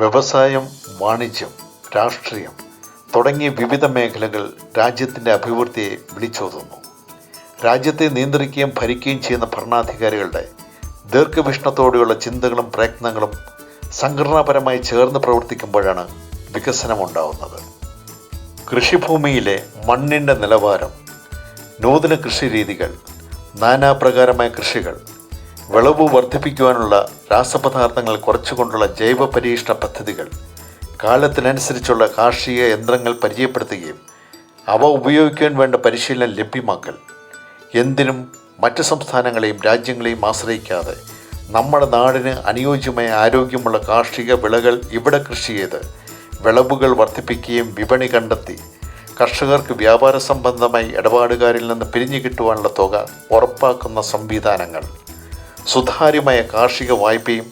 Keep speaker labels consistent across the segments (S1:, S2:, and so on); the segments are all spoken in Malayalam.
S1: വ്യവസായം വാണിജ്യം രാഷ്ട്രീയം തുടങ്ങിയ വിവിധ മേഖലകൾ രാജ്യത്തിന്റെ അഭിവൃദ്ധിയെ വിളിച്ചോതുന്നു. രാജ്യത്തെ നിയന്ത്രിക്കുകയും ഭരിക്കുകയും ചെയ്യുന്ന ഭരണാധികാരികളുടെ ദീർഘവീക്ഷണത്തോടെയുള്ള ചിന്തകളും പ്രയത്നങ്ങളും സംഘടനാപരമായി ചേർന്ന് പ്രവർത്തിക്കുമ്പോഴാണ് വികസനമുണ്ടാവുന്നത്. കൃഷിഭൂമിയിലെ മണ്ണിന്റെ നിലവാരം നൂതന കൃഷിരീതികൾ നാനാപ്രകാരമായ കൃഷികൾ വിളവ് വർദ്ധിപ്പിക്കുവാനുള്ള രാസപദാർത്ഥങ്ങൾ കുറച്ചുകൊണ്ടുള്ള ജൈവ പരീക്ഷണ പദ്ധതികൾ കാലത്തിനനുസരിച്ചുള്ള കാർഷിക യന്ത്രങ്ങൾ പരിചയപ്പെടുത്തുകയും അവ ഉപയോഗിക്കാൻ വേണ്ട പരിശീലനം ലഭ്യമാക്കൽ. എന്തിനും മറ്റ് സംസ്ഥാനങ്ങളെയും രാജ്യങ്ങളെയും ആശ്രയിക്കാതെ നമ്മുടെ നാടിന് അനുയോജ്യമായ ആരോഗ്യമുള്ള കാർഷിക വിളകൾ ഇവിടെ കൃഷി ചെയ്ത് വിളവുകൾ വർദ്ധിപ്പിക്കുകയും വിപണി കണ്ടെത്തി കർഷകർക്ക് വ്യാപാര സംബന്ധമായി ഇടപാടുകാരിൽ നിന്ന് പിരിഞ്ഞു കിട്ടുവാനുള്ള തുക ഉറപ്പാക്കുന്ന സംവിധാനങ്ങൾ. സുതാര്യമായ കാർഷിക വായ്പയും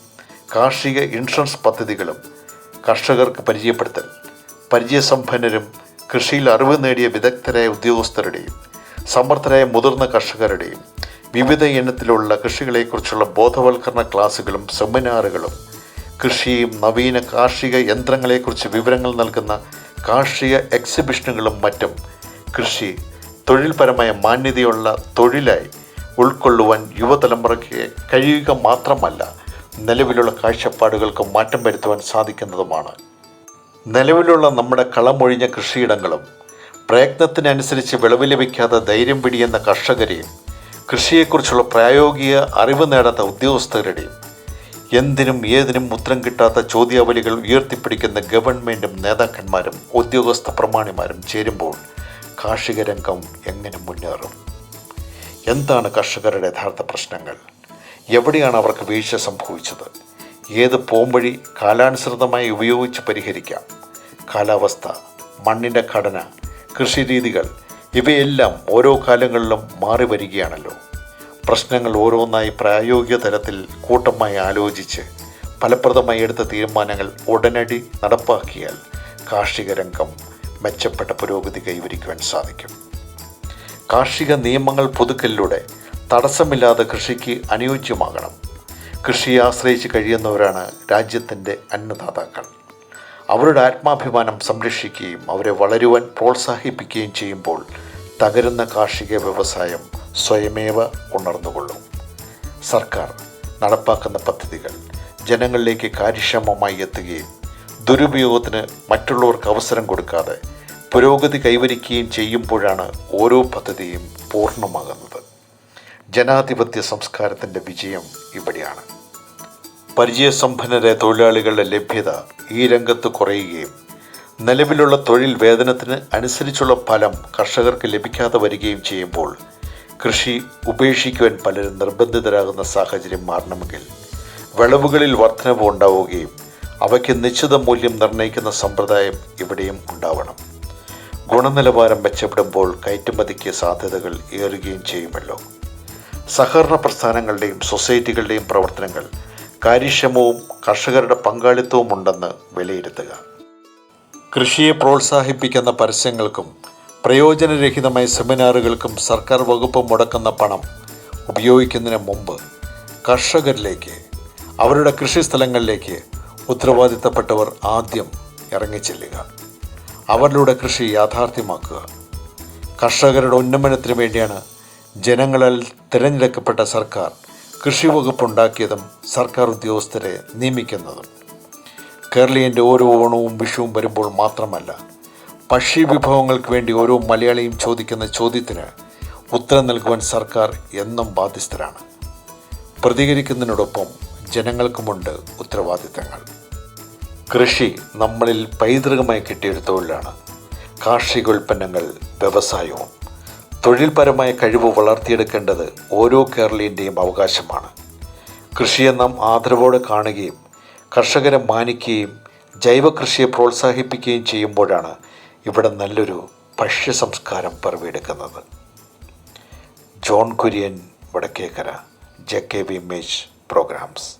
S1: കാർഷിക ഇൻഷുറൻസ് പദ്ധതികളും കർഷകർക്ക് പരിചയപ്പെടുത്തൽ പരിചയസമ്പന്നരും കൃഷിയിൽ അറിവ് നേടിയ വിദഗ്ധരായ ഉദ്യോഗസ്ഥരുടെയും സമർത്ഥരായ മുതിർന്ന കർഷകരുടെയും വിവിധ ഇനത്തിലുള്ള കൃഷികളെക്കുറിച്ചുള്ള ബോധവൽക്കരണ ക്ലാസുകളും സെമിനാറുകളും കൃഷിയും നവീന കാർഷിക യന്ത്രങ്ങളെക്കുറിച്ച് വിവരങ്ങൾ നൽകുന്ന കാർഷിക എക്സിബിഷനുകളും മറ്റും കൃഷി തൊഴിൽപരമായ മാന്യതയുള്ള തൊഴിലായി ഉൾക്കൊള്ളുവാൻ യുവതലമുറയ്ക്ക് കഴിയുക മാത്രമല്ല നിലവിലുള്ള കാഴ്ചപ്പാടുകൾക്ക് മാറ്റം വരുത്തുവാൻ സാധിക്കുന്നതുമാണ്. നിലവിലുള്ള നമ്മുടെ കളമൊഴിഞ്ഞ കൃഷിയിടങ്ങളും പ്രയത്നത്തിനനുസരിച്ച് വിളവ് ലഭിക്കാതെ ധൈര്യം പിടിയുന്ന കർഷകരെയും കൃഷിയെക്കുറിച്ചുള്ള പ്രായോഗിക അറിവ് നേടാത്ത ഉദ്യോഗസ്ഥരുടെയും എന്തിനും ഏതിനും ഉത്തരം കിട്ടാത്ത ചോദ്യാവലികൾ ഉയർത്തിപ്പിടിക്കുന്ന ഗവൺമെന്റും നേതാക്കന്മാരും ഉദ്യോഗസ്ഥ പ്രമാണിമാരും ചേരുമ്പോൾ കാർഷിക രംഗം എങ്ങനെ മുന്നേറും? എന്താണ് കർഷകരുടെ യഥാർത്ഥ പ്രശ്നങ്ങൾ? എവിടെയാണ് അവർക്ക് വീഴ്ച സംഭവിച്ചത്? ഏത് പോംവഴി കാലാനുസൃതമായി ഉപയോഗിച്ച് പരിഹരിക്കാം? കാലാവസ്ഥ മണ്ണിന്റെ ഘടന കൃഷിരീതികൾ ഇവയെല്ലാം ഓരോ കാലങ്ങളിലും മാറി വരികയാണല്ലോ. പ്രശ്നങ്ങൾ ഓരോന്നായി പ്രായോഗിക തലത്തിൽ കൂട്ടമായി ആലോചിച്ച് ഫലപ്രദമായി എടുത്ത തീരുമാനങ്ങൾ ഉടനടി നടപ്പാക്കിയാൽ കാർഷിക രംഗം മെച്ചപ്പെട്ട പുരോഗതി കൈവരിക്കുവാൻ സാധിക്കും. കാർഷിക നിയമങ്ങൾ പുതുക്കലിലൂടെ തടസ്സമില്ലാതെ കൃഷിക്ക് അനുയോജ്യമാകണം. കൃഷിയെ ആശ്രയിച്ച് കഴിയുന്നവരാണ് രാജ്യത്തിന്റെ അന്നദാതാക്കൾ. അവരുടെ ആത്മാഭിമാനം സംരക്ഷിക്കുകയും അവരെ വളരുവാൻ പ്രോത്സാഹിപ്പിക്കുകയും ചെയ്യുമ്പോൾ തകരുന്ന കാർഷിക വ്യവസായം സ്വയമേവ ഉണർന്നുകൊള്ളും. സർക്കാർ നടപ്പാക്കുന്ന പദ്ധതികൾ ജനങ്ങളിലേക്ക് കാര്യക്ഷമമായി എത്തുകയും ദുരുപയോഗത്തിന് മറ്റുള്ളവർക്ക് അവസരം കൊടുക്കാതെ പുരോഗതി കൈവരിക്കുകയും ചെയ്യുമ്പോഴാണ് ഓരോ പദ്ധതിയും പൂർണമാകുന്നത്. ജനാധിപത്യ സംസ്കാരത്തിന്റെ വിജയം ഇവിടെയാണ്. പരിചയസമ്പന്നരായ തൊഴിലാളികളുടെ ലഭ്യത ഈ രംഗത്ത് കുറയുകയും നിലവിലുള്ള തൊഴിൽ വേതനത്തിന് അനുസരിച്ചുള്ള ഫലം കർഷകർക്ക് ലഭിക്കാതെ വരികയും ചെയ്യുമ്പോൾ കൃഷി ഉപേക്ഷിക്കുവാൻ പലരും നിർബന്ധിതരാകുന്ന സാഹചര്യം മാറണമെങ്കിൽ വിളവുകളിൽ വർധനവ് ഉണ്ടാവുകയും അവയ്ക്ക് നിശ്ചിത മൂല്യം നിർണയിക്കുന്ന സമ്പ്രദായം ഇവിടെയും ഉണ്ടാവണം. ഗുണനിലവാരം മെച്ചപ്പെടുമ്പോൾ കയറ്റുമതിക്ക് സാധ്യതകൾ ഏറുകയും ചെയ്യുമല്ലോ. സഹകരണ പ്രസ്ഥാനങ്ങളുടെയും സൊസൈറ്റികളുടെയും പ്രവർത്തനങ്ങൾ കാര്യക്ഷമവും കർഷകരുടെ പങ്കാളിത്തവും ഉണ്ടെന്ന് വിലയിരുത്തുക. കൃഷിയെ പ്രോത്സാഹിപ്പിക്കുന്ന പരസ്യങ്ങൾക്കും പ്രയോജനരഹിതമായ സെമിനാറുകൾക്കും സർക്കാർ വകുപ്പ് മുടക്കുന്ന പണം ഉപയോഗിക്കുന്നതിന് മുമ്പ് കർഷകരിലേക്ക് അവരുടെ കൃഷി സ്ഥലങ്ങളിലേക്ക് ഉത്തരവാദിത്തപ്പെട്ടവർ ആദ്യം ഇറങ്ങിച്ചെല്ലുക. അവരിലൂടെ കൃഷി യാഥാർത്ഥ്യമാക്കുക. കർഷകരുടെ ഉന്നമനത്തിന് വേണ്ടിയാണ് ജനങ്ങളാൽ തിരഞ്ഞെടുക്കപ്പെട്ട സർക്കാർ കൃഷി വകുപ്പ് ഉണ്ടാക്കിയതും സർക്കാർ ഉദ്യോഗസ്ഥരെ നിയമിക്കുന്നതും. കേരളീയന്റെ ഓരോ ഓണവും വിഷുവും വരുമ്പോൾ മാത്രമല്ല പക്ഷി വിഭവങ്ങൾക്ക് വേണ്ടി ഓരോ മലയാളിയും ചോദിക്കുന്ന ചോദ്യത്തിന് ഉത്തരം നൽകുവാൻ സർക്കാർ എന്നും ബാധ്യസ്ഥരാണ്. പ്രതികരിക്കുന്നതിനോടൊപ്പം ജനങ്ങൾക്കുമുണ്ട് ഉത്തരവാദിത്തങ്ങൾ. കൃഷി നമ്മളിൽ പൈതൃകമായി കിട്ടിയൊരു തൊഴിലാണ്. കാർഷിക ഉൽപ്പന്നങ്ങൾ വ്യവസായവും തൊഴിൽപരമായ കഴിവ് വളർത്തിയെടുക്കേണ്ടത് ഓരോ കേരളീയന്റെയും അവകാശമാണ്. കൃഷിയെ നാം ആദരവോടെ കാണുകയും കർഷകരെ മാനിക്കുകയും ജൈവ കൃഷിയെ പ്രോത്സാഹിപ്പിക്കുകയും ചെയ്യുമ്പോഴാണ് ഇവിടെ നല്ലൊരു ഭക്ഷ്യ സംസ്കാരം പിറവിയെടുക്കുന്നത് John Kurian Vadakkekara J K V image programmes.